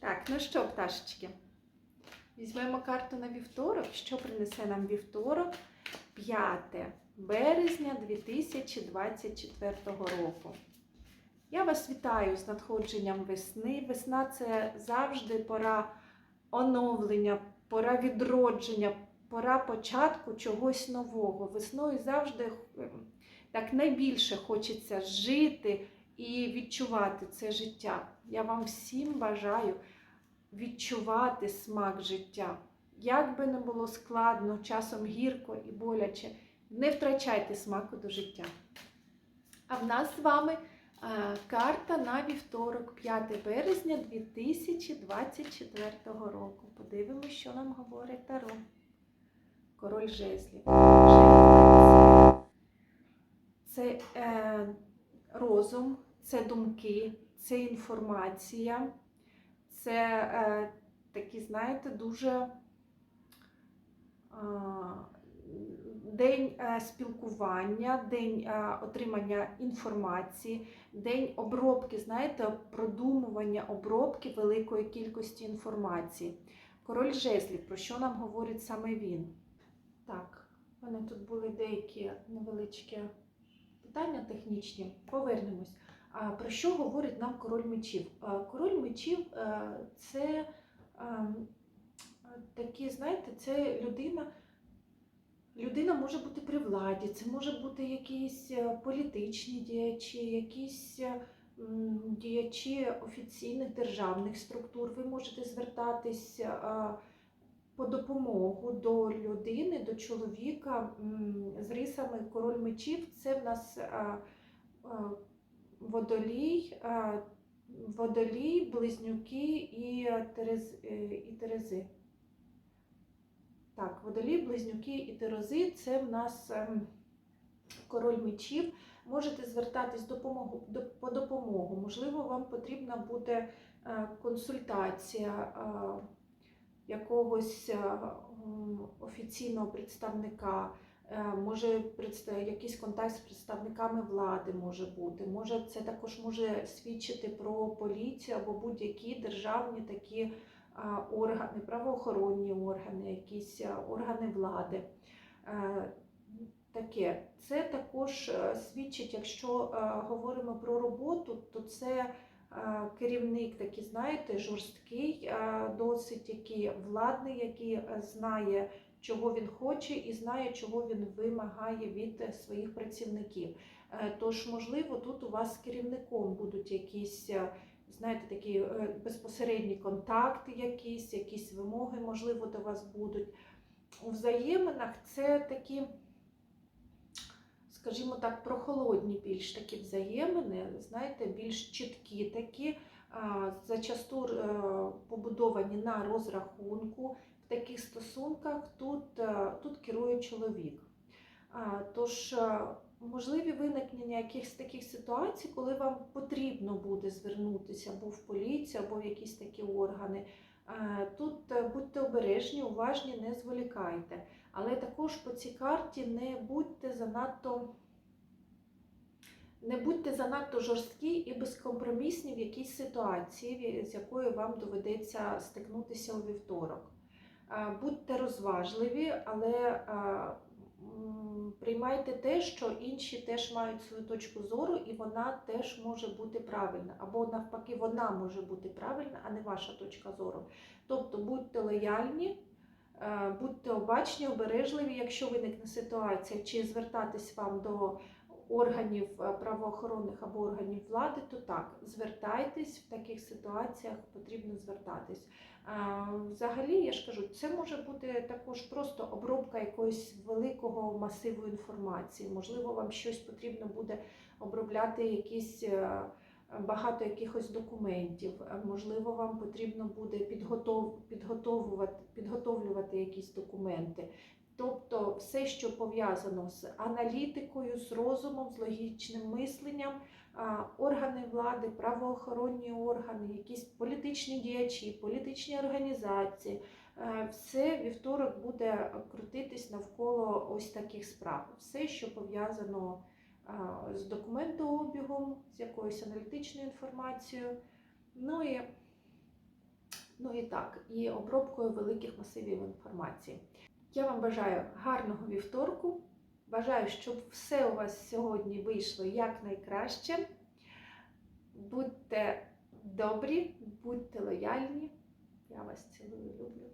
Так, ну що, пташечки? Візьмемо карту на вівторок. Що принесе нам вівторок? 5 березня 2024 року. Я вас вітаю з надходженням весни. Весна це завжди пора оновлення, пора відродження, пора початку чогось нового. Весною завжди е, так найбільше хочеться жити і відчувати це життя. Я вам всім бажаю відчувати смак життя. Як би не було складно, часом гірко і боляче, не втрачайте смаку до життя. А в нас з вами е, карта на вівторок, 5 березня 2024 року. Подивимося, що нам говорить Таро. Король жезлів. Це е, розум, це думки, це інформація, це е, такі, знаєте, дуже е, день е, спілкування, день е, отримання інформації, день обробки, знаєте, продумування обробки великої кількості інформації. Король жезлів, про що нам говорить саме він? Так, у мене тут були деякі невеличкі питання технічні. Повернемось. Про що говорить нам король мечів? Король мечів е, це е, такі, знаєте, це людина. Людина може бути при владі, це може бути якісь е, політичні діячі, якісь діячі офіційних державних структур. Ви можете звертатись по допомогу до людини, до чоловіка з рисами король мечів. Це в нас водолій, е, водолій, близнюки і, терез, е, і терези. Так, водолій, близнюки і терези це в нас ем, король мечів. Можете звертатись допомогу, до, по допомогу. Можливо, вам потрібна буде е, консультація е, якогось е, офіційного представника. Е, Може якийсь контакт з представниками влади може бути. Може, це також може свідчити про поліцію або будь-які державні такі органи, правоохоронні органи, якісь органи влади. Е, Таке. Це також е, свідчить, якщо е, говоримо про роботу, то це е, керівник такий, знаєте, жорсткий, е, досить який владний, який е, знає, чого він хоче, і знає, чого він вимагає від е, своїх працівників. Е, Тож, можливо, тут у вас з керівником будуть якісь. е, знаєте, такі безпосередні контакти, якісь, якісь вимоги, можливо, до вас будуть. У взаєминах це такі, скажімо так, прохолодні більш такі взаємини, знаєте, більш чіткі такі, зачасту побудовані на розрахунку. Таких стосунках тут, е, тут керує чоловік. Тож е, можливі виникнення якихось таких ситуацій, коли вам потрібно буде звернутися або в поліцію, або в якісь такі органи. Е, Тут будьте обережні, уважні, не зволікайте. Але також по цій карті не будьте занадто. Не будьте занадто жорсткі і безкомпромісні в якійсь ситуації, з якою вам доведеться стикнутися у вівторок. Будьте розважливі, але приймайте те, що інші теж мають свою точку зору, і вона теж може бути правильна. Або навпаки, вона може бути правильна, а не ваша точка зору. Тобто будьте лояльні, будьте обачні, обережливі, якщо виникне ситуація, чи звертатись вам до органів е, правоохоронних або органів влади, то так, звертайтесь в таких ситуаціях, потрібно звертатись. Взагалі, я ж кажу, це може бути також просто обробка якогось великого масиву інформації. Можливо, вам щось потрібно буде обробляти якісь. е, Багато якихось документів, можливо, вам потрібно буде підготов... підготовлювати якісь документи. Тобто все, що пов'язано з аналітикою, з розумом, з логічним мисленням, органи влади, правоохоронні органи, якісь політичні діячі, політичні організації, все вівторок буде крутитись навколо ось таких справ. Все, що пов'язано з документообігом, з якоюсь аналітичною інформацією. Ну і Ну і так, і обробкою великих масивів інформації. Я вам бажаю гарного вівторку. Бажаю, щоб все у вас сьогодні вийшло якнайкраще. Будьте добрі, будьте лояльні. Я вас цілую, люблю.